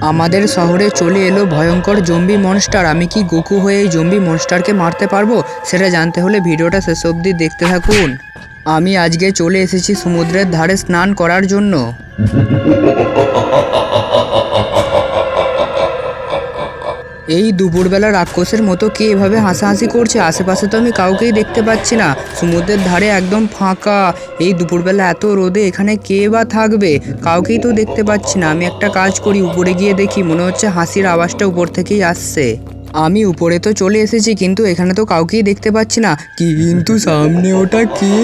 আমাদের শহরে চলে এলো ভয়ঙ্কর জম্বি মনস্টার আমি কি গোকু হয়ে এই জম্বি মনস্টারকে মারতে পারব? সেটা জানতে হলে ভিডিওটা শেষ অবধি দেখতে থাকুন। আমি আজকে চলে এসেছি সমুদ্রের ধারে স্নান করার জন্য। এই দুপুরবেলা রাক্ষসের মতো কে এভাবে হাসাহাসি করছে? আশেপাশে তো আমি কাউকেই দেখতে পাচ্ছি না। সমুদ্রের ধারে একদম ফাঁকা। এই দুপুরবেলা এত রোদে এখানে কে বা থাকবে? কাউকেই তো দেখতে পাচ্ছি না। আমি একটা কাজ করি, উপরে গিয়ে দেখি, মনে হচ্ছে হাসির আওয়াজটা উপর থেকেই আসছে। আমি উপরে তো চলে এসেছি, কিন্তু এখানে তো কাউকেই দেখতে পাচ্ছি না। কিন্তু সামনে ওটা কে?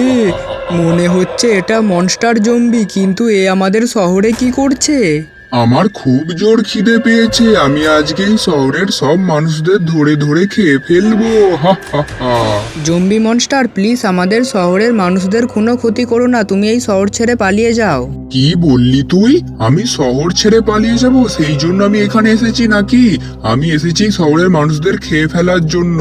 মনে হচ্ছে এটা মনস্টার জম্বি, কিন্তু এ আমাদের শহরে কি করছে? আমার খুব জোর খিদে পেয়েছে আমি আজকেই শহরের সব মানুষদের ধরে ধরে খেয়ে ফেলব। হা হা হা। জম্বি মনস্টার প্লিজ আমাদের শহরের মানুষদের কোনো ক্ষতি করো না তুমি এই শহর ছেড়ে পালিয়ে যাও। কি বললি তুই? আমি শহর ছেড়ে পালিয়ে যাব সেই জন্য আমি এখানে এসেছি নাকি? আমি এসেছি শহরের মানুষদের খেয়ে ফেলার জন্য।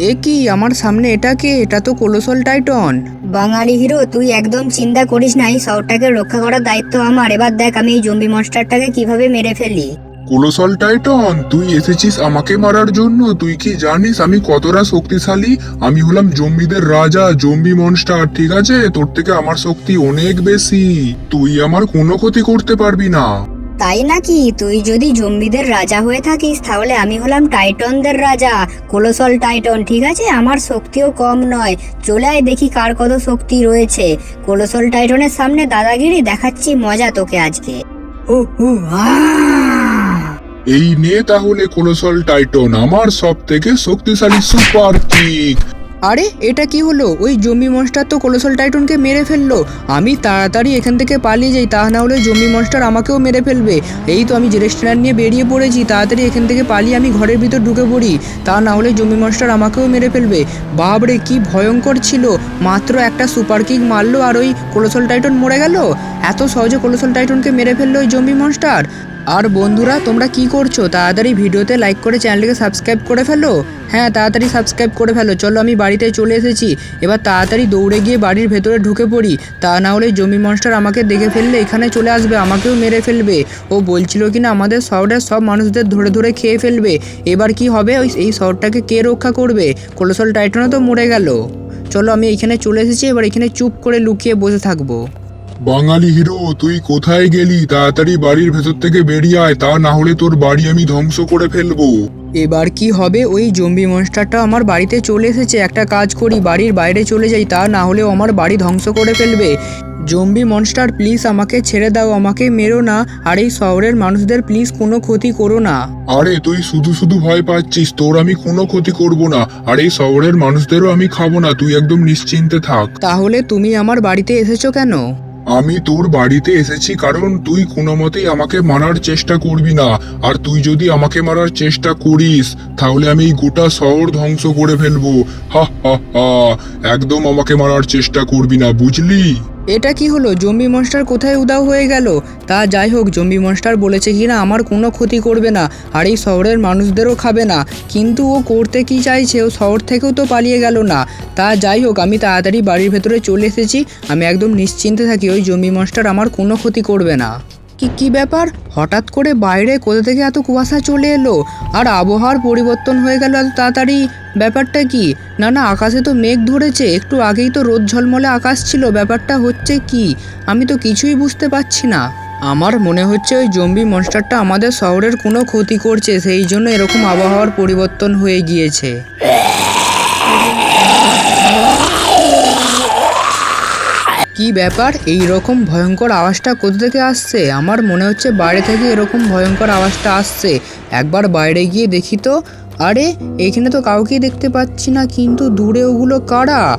এ কি আমার সামনে এটা কে? এটা তো কোলোসল টাইটন বাঙালি হিরো তুই একদম চিন্তা করিস না এই শহরটাকে রক্ষা করার দায়িত্ব আমার। এবার দেখ আমি এই জম্বি মনস্টারটাকে কীভাবে মেরে ফেলি। কোলোসল টাইটন তুই এসেছিস আমাকে মারার জন্য। তুই কি জানিস আমি কতটা শক্তিশালী? আমি হলাম জম্বিদের রাজা জম্বি মনস্টার ঠিক আছে? তোর থেকে আমার শক্তি অনেক বেশি। তুই আমার কোনো ক্ষতি করতে পারবি না। তাই নাকি? তুই যদি জম্বিদের রাজা হয়ে থাকিস তাহলে আমি হলাম টাইটনদের রাজা কোলোসল টাইটন ঠিক আছে? আমার শক্তিও কম নয়। চলে আয় দেখি কার কত শক্তি রয়েছে। কোলোসল টাইটনের সামনে দাদাগিরি দেখাচ্ছি মজা তোকে আজকে। ও আহ! এই নে তাহলে কোলোসল টাইটন আমার সব থেকে শক্তিশালী সুপার কিক। আরে, এটা কি হলো? ওই জম্বি মনস্টার তো কোলোসল টাইটনকে মেরে ফেলল। আমি তাড়াতাড়ি এখান থেকে পালিয়ে যাই, তা না হলে জম্বি মনস্টার আমাকেও মেরে ফেলবে। এই তো আমি রেস্টুরেন্ট নিয়ে বেরিয়ে পড়েছি, তাড়াতাড়ি এখান থেকে পালিয়ে আমি ঘরের ভিতর ঢুকে পড়ি। তা না হলে জম্বি মনস্টার আমাকেও মেরে ফেলবে। বাবরে কি ভয়ঙ্কর ছিল। মাত্র একটা সুপার কিক মারলো আর ওই কোলোসল টাইটন মরে গেল? এত সহজে কোলোসল টাইটনকে মেরে ফেলল ওই জম্বি মনস্টার আর বন্ধুরা, তোমরা কি করছ? তাড়াতাড়ি ভিডিওতে লাইক করে চ্যানেলটিকে সাবস্ক্রাইব করে ফেলো। হ্যাঁ তাড়াতাড়ি সাবস্ক্রাইব করে ফেলো। চলো, আমি বাড়িতে চলে এসেছি। এবার তাড়াতাড়ি দৌড়ে গিয়ে বাড়ির ভেতরে ঢুকে পড়ি। তা না হলে জমি মনস্টার আমাকে দেখে ফেললে এখানে চলে আসবে, আমাকেও মেরে ফেলবে। ও বলছিল কি না আমাদের শহরের সব মানুষদের ধরে ধরে খেয়ে ফেলবে। এবার কি হবে? ওই, এই শহরটাকে কে রক্ষা করবে? কোলোসল টাইটনও তো মরে গেল। চলো, আমি এখানে চলে এসেছি। এবার এখানে চুপ করে লুকিয়ে বসে থাকব। বাঙালি হিরো তুই কোথায় গেলি? তাড়াতাড়ি বাড়ির ভেতর থেকে বেরিয়ে আয় তা না হলে তোর বাড়ি আমি ধ্বংস করে ফেলব। এবার কি হবে? ওই জম্বি মনস্টারটা আমার বাড়িতে চলে এসেছে। একটা কাজ করি বাড়ির বাইরে চলে যাই তা না হলেও আমার বাড়ি ধ্বংস করে ফেলবে। জম্বি মনস্টার প্লিজ আমাকে ছেড়ে দাও আমাকে মেরো না। আর এই শহরের মানুষদের প্লিজ কোনো ক্ষতি করো না। আরে তুই শুধু শুধু ভয় পাচ্ছিস তোর আমি কোনো ক্ষতি করব না। আর এই শহরের মানুষদেরও আমি খাব না তুই একদম নিশ্চিন্তে থাক। তাহলে তুমি আমার বাড়িতে এসেছ কেন? আমি তোর বাড়িতে এসেছি কারণ তুই কোনো মতেই আমাকে মারার চেষ্টা করবি না। আর তুই যদি আমাকে মারার চেষ্টা করিস, তাহলে আমি এই গোটা শহর ধ্বংস করে ফেলব। হা হা হা। একদম আমাকে মারার চেষ্টা করবি না, বুঝলি? এটা কি হলো? জম্বি মনস্টার কোথায় উদাও হয়ে গেল? তা যাই হোক, জম্বি মনস্টার বলেছে কি না, আমার কোনো ক্ষতি করবে না। আর এই শহরের মানুষদেরও খাবে না। কিন্তু ও করতে কি চাইছে? ও শহর থেকেও তো পালিয়ে গেল না। তা যাই হোক, আমি তাড়াতাড়ি বাড়ির ভেতরে চলে এসেছি। আমি একদম নিশ্চিন্তে থাকি, ওই জম্বি মনস্টার আমার কোনো ক্ষতি করবে না। কি কি ব্যাপার? হঠাৎ করে বাইরে কোথা থেকে এত কুয়াশা চলে এলো? আর আবহাওয়ার পরিবর্তন হয়ে গেল এত তাড়াতাড়ি? ব্যাপারটা কি? না না, আকাশে তো মেঘ ধরেছে, একটু আগেই তো রোদ ঝলমলে আকাশ ছিল, ব্যাপারটা হচ্ছে কি? আমি তো কিছুই বুঝতে পারছি না। আমার মনে হচ্ছে ওই জম্বি মনস্টারটা আমাদের শহরের কোনো ক্ষতি করছে, সেই জন্য এরকম আবহাওয়ার পরিবর্তন হয়ে গিয়েছে। কি ব্যাপার? এই রকম ভয়ঙ্কর আওয়াজটা কোথা থেকে আসছে? আমার মনে হচ্ছে বাইরে থেকে এরকম ভয়ঙ্কর আওয়াজটা আসছে। একবার বাইরে গিয়ে দেখি তো। আরে, এখানে তো কাউকেই দেখতে পাচ্ছি না, কিন্তু দূরে ওগুলো কারা?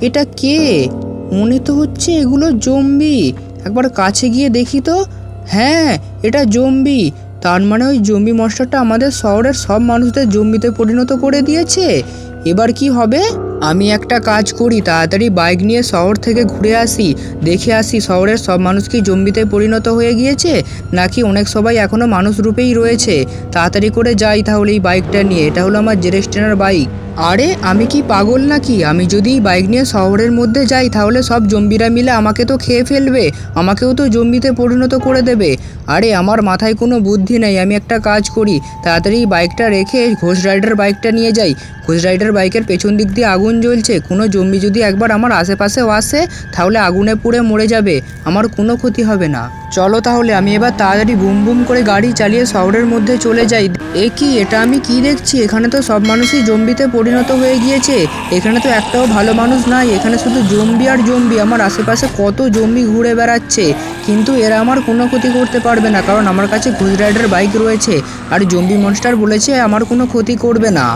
এটা কে? মনে তো হচ্ছে এগুলো জম্বি। একবার কাছে গিয়ে দেখি তো। হ্যাঁ এটা জম্বি। তার মানে ওই জম্বি মনস্টারটা আমাদের শহরের সব মানুষদের জম্বিতে পরিণত করে দিয়েছে। এবার কি হবে? আমি একটা কাজ করি, তাড়াতাড়ি বাইক নিয়ে শহর থেকে ঘুরে আসি। দেখে আসি শহরের সব মানুষ কি জম্বিতে পরিণত হয়ে গিয়েছে, নাকি অনেক সবাই এখনও মানুষ রূপেই রয়েছে। তাড়াতাড়ি করে যাই তাহলে এই বাইকটা নিয়ে, এটা হলো আমার জেরেস্টেনার বাইক। আরে, আমি কি পাগল নাকি? আমি যদি বাইক নিয়ে শহরের মধ্যে যাই, তাহলে সব জম্বিরা মিলে আমাকে তো খেয়ে ফেলবে। আমাকেও তো জম্বিতে পরিণত করে দেবে। আরে, আমার মাথায় কোনো বুদ্ধি নেই, আমি একটা কাজ করি। তাড়াতাড়ি বাইকটা রেখে ঘোষ রাইডার বাইকটা নিয়ে যাই। ঘোষ রাইডার বাইকের পেছন দিক দিয়ে আগুন জ্বলছে। কোনো জম্বি যদি একবার আমার আশেপাশেও আসে, তাহলে আগুনে পুড়ে মরে যাবে। আমার কোনো ক্ষতি হবে না। চলো তাহলে, আমি এবার তাড়াতাড়ি বুম বুম করে গাড়ি চালিয়ে শহরের মধ্যে চলে যাই। এ কি, এটা আমি কি দেখছি? এখানে তো সব মানুষই জম্বিতে পরিণত হয়ে গিয়েছে। এখানে তো একটাও ভালো মানুষ নাই। এখানে শুধু জম্বি আর জম্বি। আমার আশেপাশে কত জম্বি ঘুরে বেড়াচ্ছে। কিন্তু এরা আমার কোনো ক্ষতি করতে পারবে না, কারণ আমার কাছে ঘুষ রাইডার বাইক রয়েছে। আর জম্বি মনস্টার বলেছে, আমার কোনো ক্ষতি করবে না।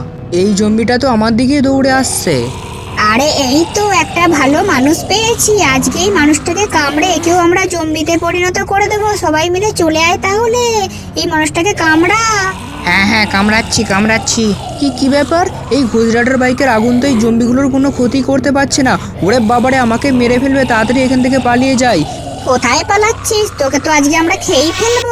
এই জম্বিটা তো আমার দিকে দৌড়ে আসছে। আরে এই তো একটা ভালো মানুষ পেয়েছি। আজকে এই মানুষটাকে কামড়ে একেও আমরা জম্বিতে পরিণত করে দেবো। সবাই মিলে চলে আয় তাহলে। এই মানুষটাকে কামড়া। হ্যাঁ হ্যাঁ কামড়াচ্ছি কামড়াচ্ছি। কি কি ব্যাপার? এই গুজরাটের বাইকের আগুন তো এই জম্বিগুলোর কোনো ক্ষতি করতে পারছে না। ওরে বাবারে আমাকে মেরে ফেলবে তাড়াতাড়ি এখান থেকে পালিয়ে যাই। কোথায় পালাচ্ছিস? তোকে তো আজকে আমরা খেয়েই ফেলব।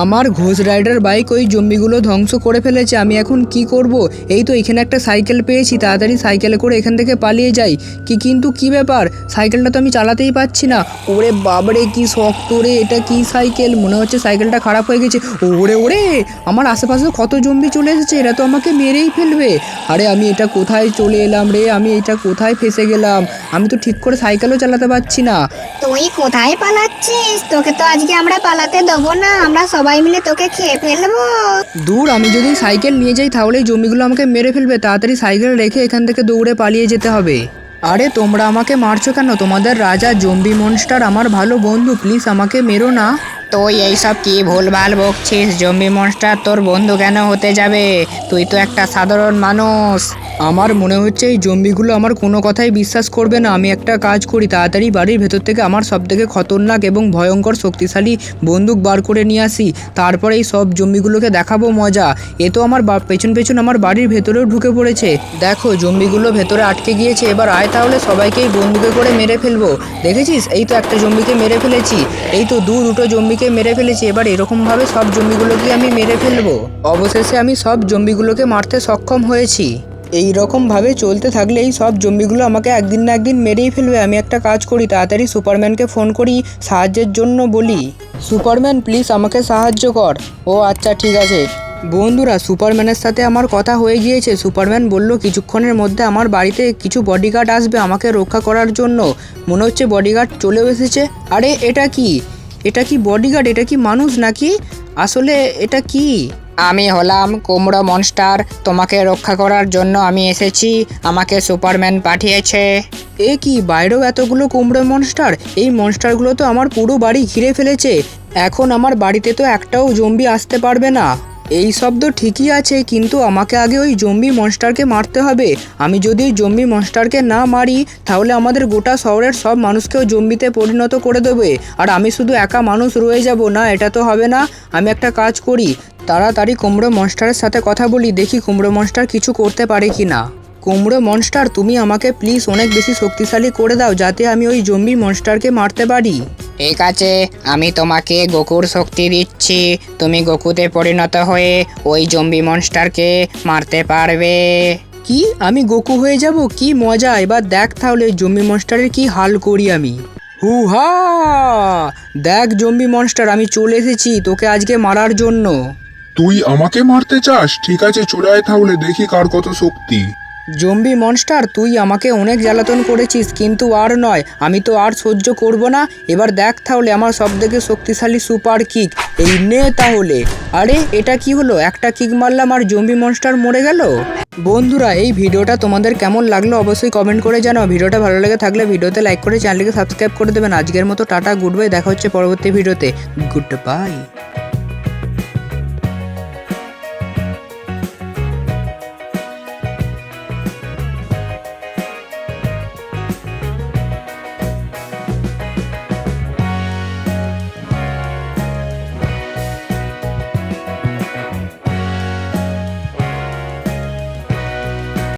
আমার ঘোষ রাইডার বাইক ওই জম্বিগুলো ধ্বংস করে ফেলেছে, আমি এখন কি করব? এই তো এখানে একটা সাইকেল পেয়েছি, তাড়াতাড়ি সাইকেলে করে এখান থেকে পালিয়ে যাই। কি কিন্তু কি ব্যাপার? সাইকেলটা তো আমি চালাতেই পাচ্ছি না। ওরে বাবরে, কি শক্ত রে এটা কি সাইকেল? মনে হচ্ছে সাইকেলটা খারাপ হয়ে গেছে। ওরে ওরে! আমার আশেপাশে কত জম্বি চলে এসেছে, এরা তো আমাকে মেরেই ফেলবে। আরে আমি এটা কোথায় চলে এলাম রে? আমি এটা কোথায় ফেসে গেলাম? আমি তো ঠিক করে সাইকেলও চালাতে পারছি না। তুই কোথায় পালাচ্ছিস? তোকে তো আজকে আমরা পালাতে দেবো না, আমরা সবাই মিলে তোকে খেয়ে ফেলব। দূর, আমি যদি সাইকেল নিয়ে যাই তাহলে জমিগুলো আমাকে মেরে ফেলবে। তাড়াতাড়ি সাইকেল রেখে এখান থেকে দৌড়ে পালিয়ে যেতে হবে। আরে, তোমরা আমাকে মারছো কেন? তোমাদের রাজা জম্বি মনস্টার আমার ভালো বন্ধু, প্লিজ আমাকে মেরো না। তুই এইসব কি ভুলভাল বকছিস? জম্বি মনস্টার তোর বন্ধু কেন হতে যাবে? তুই তো একটা সাধারণ মানুষ। আমার মনে হচ্ছে এই জম্বিগুলো আমার কোনো কথাই বিশ্বাস করবে না। আমি একটা কাজ করি, তাড়াতাড়ি বাড়ির ভেতর থেকে আমার সব থেকে খতরনাক এবং ভয়ঙ্কর শক্তিশালী বন্দুক বার করে নিয়ে আসি। তারপরে এই সব জম্বিগুলোকে দেখাবো মজা। এ তো আমার পেছন পেছন আমার বাড়ির ভেতরেও ঢুকে পড়েছে। দেখো, জম্বিগুলো ভেতরে আটকে গিয়েছে। এবার আয় তাহলে সবাইকে এই বন্দুকে করে মেরে ফেলব। দেখেছিস? এই তো একটা জম্বিকে মেরে ফেলেছি। এই তো দু দুটো জম্বিকে মেরে ফেলেছি। এবার এরকমভাবে সব জম্বিগুলোকে আমি মেরে ফেলব। অবশেষে আমি সব জম্বিগুলোকে মারতে সক্ষম হয়েছি। এই রকম ভাবে চলতে থাকলে এই সব জম্বিগুলো আমাকে একদিন না একদিন মেরেই ফেলবে। আমি একটা কাজ করি, তাড়াতাড়ি সুপারম্যানকে ফোন করি, সাহায্যের জন্য বলি। সুপারম্যান, প্লিজ আমাকে সাহায্য কর। ও আচ্ছা ঠিক আছে। বন্ধুরা, সুপারম্যানের সাথে আমার কথা হয়ে গিয়েছে। সুপারম্যান বলল, কিছুক্ষণের মধ্যে আমার বাড়িতে কিছু বডিগার্ড আসবে আমাকে রক্ষা করার জন্য। মনে হচ্ছে বডিগার্ড চলেও এসেছে। আরে, এটা কি? এটা কি বডিগার্ড এটা কি মানুষ নাকি? আসলে এটা কি? আমি হলাম কুমড়ো মনস্টার তোমাকে রক্ষা করার জন্য আমি এসেছি আমাকে সুপারম্যান পাঠিয়েছে। এ কি বাইরেও এতগুলো কুমড়ো মনস্টার এই মনস্টারগুলো তো আমার পুরো বাড়ি ঘিরে ফেলেছে। এখন আমার বাড়িতে তো একটাও জম্বি আসতে পারবে না। এই শব্দ ঠিকই আছে, কিন্তু আমাকে আগে ওই জম্বি মনস্টারকে মারতে হবে। আমি যদি জম্বি মনস্টারকে না মারি, তাহলে আমাদের গোটা শহরের সব মানুষকেও জম্বিতে পরিণত করে দেবে। আর আমি শুধু একা মানুষ রয়ে যাব, না, এটা তো হবে না। আমি একটা কাজ করি, তাড়াতাড়ি কুমড়ো মনস্টারের সাথে কথা বলি, দেখি কুমড়ো মনস্টার কিছু করতে পারে কি না কুমড়ো মনস্টার তুমি আমাকে প্লিজ অনেক বেশি শক্তিশালী করে দাও, যাতে আমি ওই জম্বি মনস্টারকে মারতে পারি। ঠিক আছে আমি তোমাকে গোকুর শক্তি দিচ্ছি। তুমি গোকুতে পরিণত হয়ে ওই জম্বি মনস্টারকে মারতে পারবে। কি? আমি গোকু হয়ে যাব? কি মজা? এবার দেখ তাহলে জম্বি মনস্টারের কি হাল করি আমি। হু হা দেখ জম্বি মনস্টার আমি চলে এসেছি তোকে আজকে মারার জন্য। তুই আমাকে মারতে চাস? ঠিক আছে চলে আয় তাহলে দেখি কার কত শক্তি। জম্বি মনস্টার তুই আমাকে অনেক জ্বালাতন করেছিস, কিন্তু আর নয়, আমি তো আর সহ্য করব না। এবার দেখ তাহলে আমার সব থেকে শক্তিশালী সুপার কিক এই নে তাহলে। আরে, এটা কি হলো? একটা কিক মারলাম আর জম্বি মনস্টার মরে গেল? বন্ধুরা, এই ভিডিওটা তোমাদের কেমন লাগল অবশ্যই কমেন্ট করে জানাও। ভিডিওটা ভালো লেগে থাকলে ভিডিওতে লাইক করে চ্যানেলকে সাবস্ক্রাইব করে দেবেন। আজকের মতো টাটা গুড বাই দেখা হচ্ছে পরবর্তী ভিডিওতে। Good bye